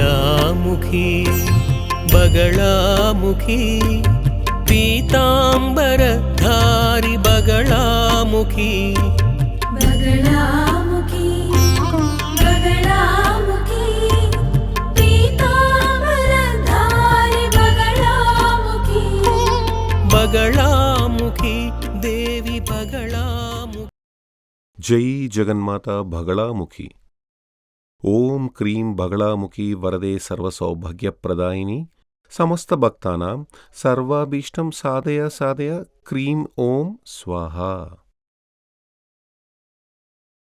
బగళాముఖీ బగళాముఖీ పీతాంబరధారి బగళాముఖి. బగళాముఖి జై జగన్మాత బగళాముఖి. ఓం క్రీం బగళాముఖి వరదే సర్వసౌభాగ్యప్రదాయిని సమస్త భక్తానాం సర్వాభీష్టం సాధయ సాధయ క్రీం ఓం స్వాహ.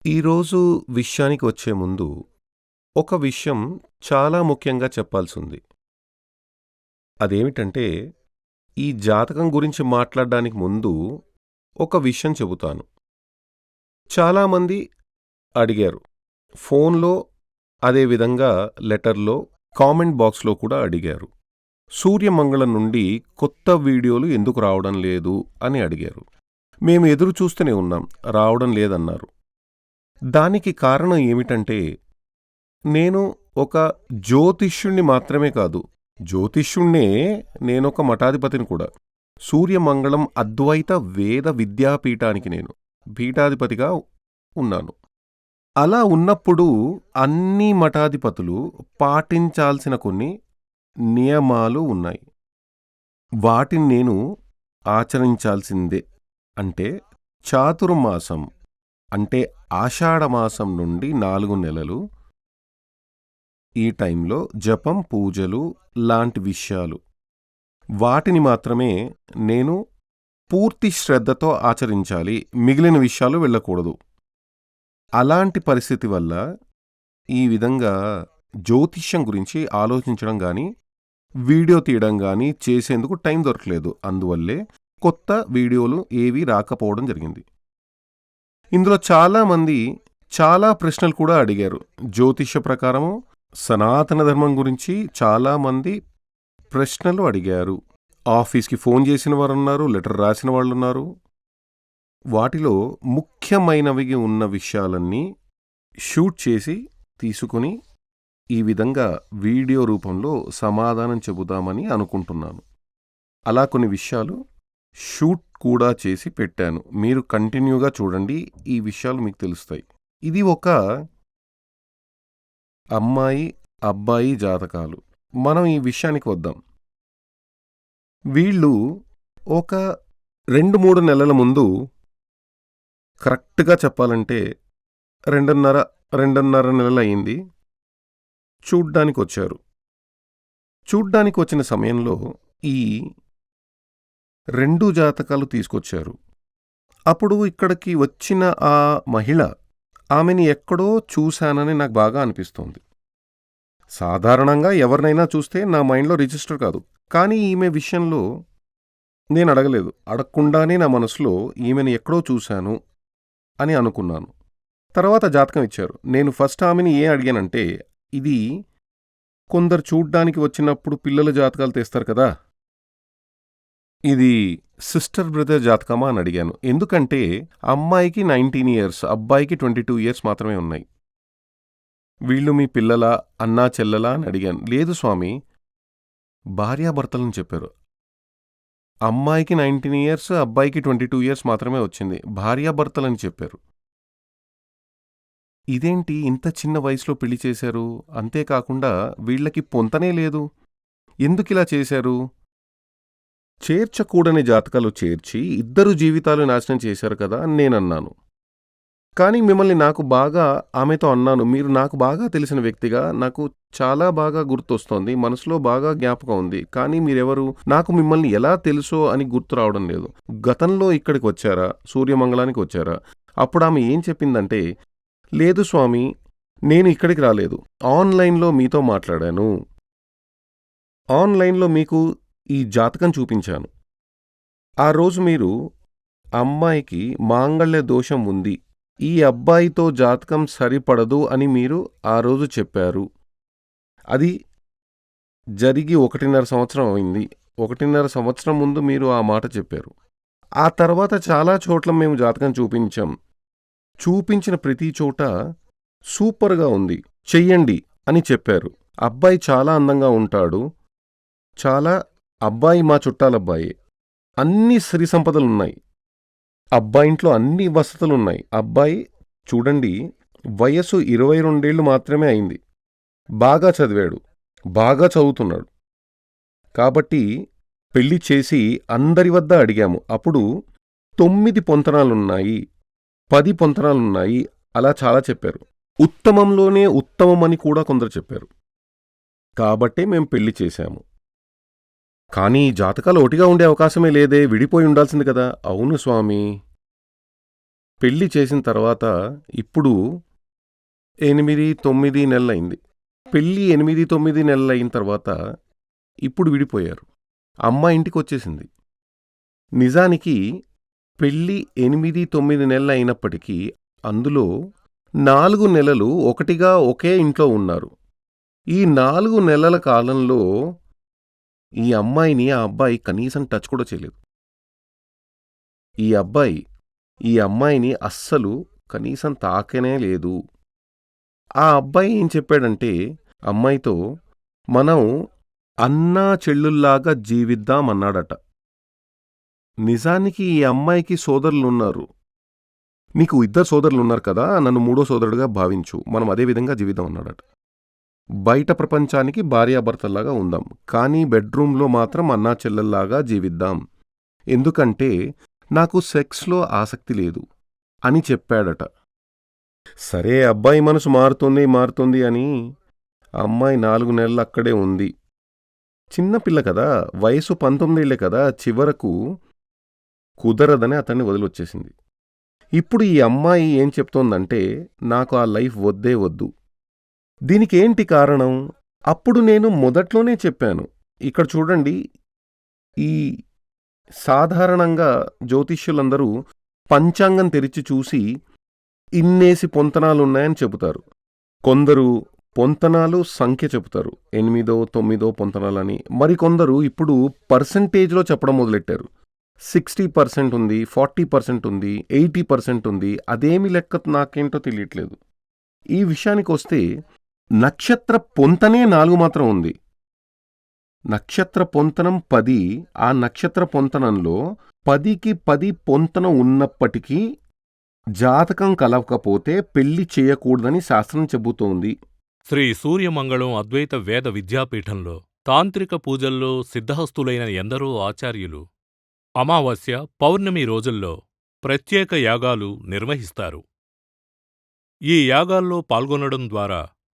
ఈరోజు విషయానికి వచ్చే ముందు ఒక విషయం చాలా ముఖ్యంగా చెప్పాల్సింది. అదేమిటంటే ఈ జాతకం గురించి మాట్లాడడానికి ముందు ఒక విషయం చెబుతాను. చాలామంది అడిగారు ఫోన్లో అదేవిధంగా లెటర్లో కామెంట్ బాక్స్లో కూడా అడిగారు. సూర్యమంగళం నుండి కొత్త వీడియోలు ఎందుకు రావడం లేదు అని అడిగారు. మేము ఎదురు చూస్తూనే ఉన్నాం రావడం లేదన్నారు. దానికి కారణం ఏమిటంటే నేను ఒక జ్యోతిష్యుణ్ణి మాత్రమే కాదు జ్యోతిష్యుణ్ణే నేనొక మఠాధిపతిని కూడా. సూర్యమంగళం అద్వైత వేద విద్యాపీఠానికి నేను పీఠాధిపతిగా ఉన్నాను. అలా ఉన్నప్పుడు అన్ని మఠాధిపతులు పాటించాల్సిన కొన్ని నియమాలు ఉన్నాయి. వాటిని నేను ఆచరించాల్సిందే అంటే చాతుర్మాసం అంటే ఆషాఢమాసం నుండి నాలుగు నెలలు ఈ టైంలో జపం పూజలు లాంటి విషయాలు. వాటిని మాత్రమే నేను పూర్తి శ్రద్ధతో ఆచరించాలి. మిగిలిన విషయాలు వెళ్ళకూడదు. అలాంటి పరిస్థితి వల్ల ఈ విధంగా జ్యోతిష్యం గురించి ఆలోచించడం కానీ వీడియో తీయడం కానీ చేసేందుకు టైం దొరకలేదు. అందువల్లే కొత్త వీడియోలు ఏవీ రాకపోవడం జరిగింది. ఇందులో చాలామంది చాలా ప్రశ్నలు కూడా అడిగారు. జ్యోతిష్య ప్రకారము సనాతన ధర్మం గురించి చాలామంది ప్రశ్నలు అడిగారు. ఆఫీస్కి ఫోన్ చేసిన వారు ఉన్నారు లెటర్ రాసిన వాళ్ళు ఉన్నారు వాటిలో ముఖ్యమైనవి ఉన్న విషయాలన్నీ షూట్ చేసి తీసుకుని ఈ విధంగా వీడియో రూపంలో సమాధానం చెబుదామని అనుకుంటున్నాను. అలా కొన్ని విషయాలు షూట్ కూడా చేసి పెట్టాను. మీరు కంటిన్యూగా చూడండి ఈ విషయాలు మీకు తెలుస్తాయి. ఇది ఒక అమ్మాయి అబ్బాయి జాతకాలు. మనం ఈ విషయానికి వద్దాం. వీళ్ళు ఒక రెండు మూడు నెలల ముందు కరెక్ట్గా చెప్పాలంటే రెండున్నర రెండున్నర నెలలయ్యింది. చూడ్డానికి వచ్చారు చూడ్డానికి వచ్చిన సమయంలో ఈ రెండు జాతకాలు తీసుకొచ్చారు. అప్పుడు ఇక్కడికి వచ్చిన ఆ మహిళ ఆమెని ఎక్కడో చూశానని నాకు బాగా అనిపిస్తోంది. సాధారణంగా ఎవరినైనా చూస్తే నా మైండ్లో రిజిస్టర్ కాదు. కానీ ఈమె విషయంలో నేను అడగలేదు అడగకుండానే నా మనసులో ఈమెను ఎక్కడో చూశాను. అని అనుకున్నాను. తర్వాత జాతకం ఇచ్చారు. నేను ఫస్ట్ ఆమెని ఏం అడిగానంటే ఇది కొందరు చూడ్డానికి వచ్చినప్పుడు పిల్లల జాతకాలు తెస్తారు కదా? ఇది సిస్టర్ బ్రదర్ జాతకమా అని అడిగాను. ఎందుకంటే అమ్మాయికి నైన్టీన్ ఇయర్స్ అబ్బాయికి ట్వంటీ టూ ఇయర్స్ మాత్రమే ఉన్నాయి. వీళ్ళు మీ పిల్లలా అన్నా చెల్లెలా అని అడిగాను. లేదు స్వామి భార్యాభర్తలను చెప్పారు. అమ్మాయికి నైన్టీన్ ఇయర్స్ అబ్బాయికి ట్వంటీ టూ ఇయర్స్ మాత్రమే వచ్చింది. భార్యాభర్తలని చెప్పారు. ఇదేంటి ఇంత చిన్న వయసులో పెళ్ళి చేశారు? అంతేకాకుండా వీళ్ళకి పొంతనే లేదు. ఎందుకిలా చేశారు? చేర్చకూడని జాతకాలు చేర్చి ఇద్దరు జీవితాలు నాశనం చేశారు కదా అని నేనన్నాను. కానీ మిమ్మల్ని నాకు బాగా ఆమెతో అన్నాను. మీరు నాకు బాగా తెలిసిన వ్యక్తిగా నాకు చాలా బాగా గుర్తొస్తోంది మనసులో బాగా జ్ఞాపకం ఉంది. కానీ మీరెవరు? నాకు మిమ్మల్ని ఎలా తెలుసో అని గుర్తు రావడం లేదు. గతంలో ఇక్కడికి వచ్చారా? సూర్యమంగళానికి వచ్చారా? అప్పుడు ఆమె ఏం చెప్పిందంటే లేదు స్వామి నేను ఇక్కడికి రాలేదు. ఆన్లైన్లో మీతో మాట్లాడాను. ఆన్లైన్లో మీకు ఈ జాతకం చూపించాను. ఆ రోజు మీరు అమ్మాయికి మాంగళ్య దోషం ఉంది. ఈ అబ్బాయితో జాతకం సరిపడదు అని మీరు ఆ రోజు చెప్పారు. అది జరిగి ఒకటిన్నర సంవత్సరం అయింది. ఒకటిన్నర సంవత్సరం ముందు మీరు ఆ మాట చెప్పారు. ఆ తర్వాత చాలా చోట్ల మేము జాతకం చూపించాం. చూపించిన ప్రతి చోట సూపర్గా ఉంది. చెయ్యండి అని చెప్పారు. అబ్బాయి చాలా అందంగా ఉంటాడు. చాలా అబ్బాయి మా చుట్టాలబ్బాయి. అన్ని సిరి సంపదలున్నాయి. అబ్బాయి ఇంట్లో అన్ని వసతులున్నాయి. అబ్బాయి చూడండి వయసు ఇరవై రెండేళ్ళు మాత్రమే అయింది. బాగా చదివాడు. బాగా చదువుతున్నాడు. కాబట్టి పెళ్ళి చేసి అందరి వద్ద అడిగాము. అప్పుడు తొమ్మిది పొంతనాలున్నాయి పది పొంతనాలున్నాయి అలా చాలా చెప్పారు. ఉత్తమంలోనే ఉత్తమమని కూడా కొందరు చెప్పారు. కాబట్టే మేం పెళ్ళి చేశాము. కానీ జాతకాలు ఒకటిగా ఉండే అవకాశమే లేదే విడిపోయి ఉండాల్సింది కదా. అవును స్వామి. పెళ్ళి చేసిన తర్వాత ఇప్పుడు ఎనిమిది తొమ్మిది నెలలైంది. పెళ్ళి ఎనిమిది తొమ్మిది నెలలైన తర్వాత ఇప్పుడు విడిపోయారు. అమ్మ ఇంటికి వచ్చేసింది నిజానికి పెళ్ళి ఎనిమిది తొమ్మిది నెలలు అయినప్పటికీ అందులో నాలుగు నెలలు ఒకటిగా ఒకే ఇంట్లో ఉన్నారు. ఈ నాలుగు నెలల కాలంలో ఈ అమ్మాయిని ఆ అబ్బాయి కనీసం టచ్ కూడా చేయలేదు. ఈ అబ్బాయి ఈ అమ్మాయిని అస్సలు కనీసం తాకనే లేదు. ఆ అబ్బాయి ఏం చెప్పాడంటే అమ్మాయితో మనం అన్నా చెల్లుల్లాగా జీవిద్దామన్నాడట నిజానికి ఈ అమ్మాయికి సోదరులున్నారు. నీకు ఇద్దరు సోదరులున్నారు కదా నన్ను మూడో సోదరుడుగా భావించు. మనం అదే విధంగా జీవిద్దాం అన్నాడట. బయట ప్రపంచానికి భార్యాభర్తల్లాగా ఉందాం. కానీ బెడ్రూంలో మాత్రం అన్నా చెల్లెల్లాగా జీవిద్దాం. ఎందుకంటే నాకు సెక్స్లో ఆసక్తి లేదు అని చెప్పాడట. సరే అబ్బాయి మనసు మారుతుంది మారుతుంది అని అమ్మాయి నాలుగు నెలలు అక్కడే ఉంది. చిన్నపిల్ల కదా వయసు పంతొమ్మిదేళ్ళే కదా చివరకు కుదరదని అతన్ని వదిలొచ్చేసింది. ఇప్పుడు ఈ అమ్మాయి ఏం చెప్తోందంటే నాకు ఆ లైఫ్ వద్దే వద్దు. దీనికేంటి కారణం? అప్పుడు నేను మొదట్లోనే చెప్పాను. ఇక్కడ చూడండి ఈ సాధారణంగా జ్యోతిష్యులందరూ పంచాంగం తెరిచి చూసి ఇన్నేసి పొంతనాలున్నాయని చెబుతారు. కొందరు పొంతనాలు సంఖ్య చెబుతారు. ఎనిమిదో తొమ్మిదో పొంతనాలని. మరికొందరు ఇప్పుడు పర్సంటేజ్లో చెప్పడం మొదలెట్టారు. సిక్స్టీ పర్సెంట్ ఉంది ఫార్టీ పర్సెంట్ ఉంది ఎయిటీ పర్సెంట్ ఉంది అదేమి లెక్క నాకేంటో తెలియట్లేదు. ఈ విషయానికి వస్తే నక్షత్ర పొంతనే నాలుగు మాత్రం ఉంది. నక్షత్ర పొంతనం పది ఆ నక్షత్ర పొంతనంలో పదికి పది పొంతన ఉన్నప్పటికీ జాతకం కలవకపోతే పెళ్ళి చేయకూడదని శాస్త్రం చెబుతోంది. శ్రీ సూర్యమంగళం అద్వైత వేద విద్యాపీఠంలో తాంత్రిక పూజల్లో సిద్ధహస్తులైన ఎందరో ఆచార్యులు అమావాస్య పౌర్ణమి రోజుల్లో ప్రత్యేక యాగాలు నిర్వహిస్తారు. ఈ యాగాల్లో పాల్గొనడం ద్వారా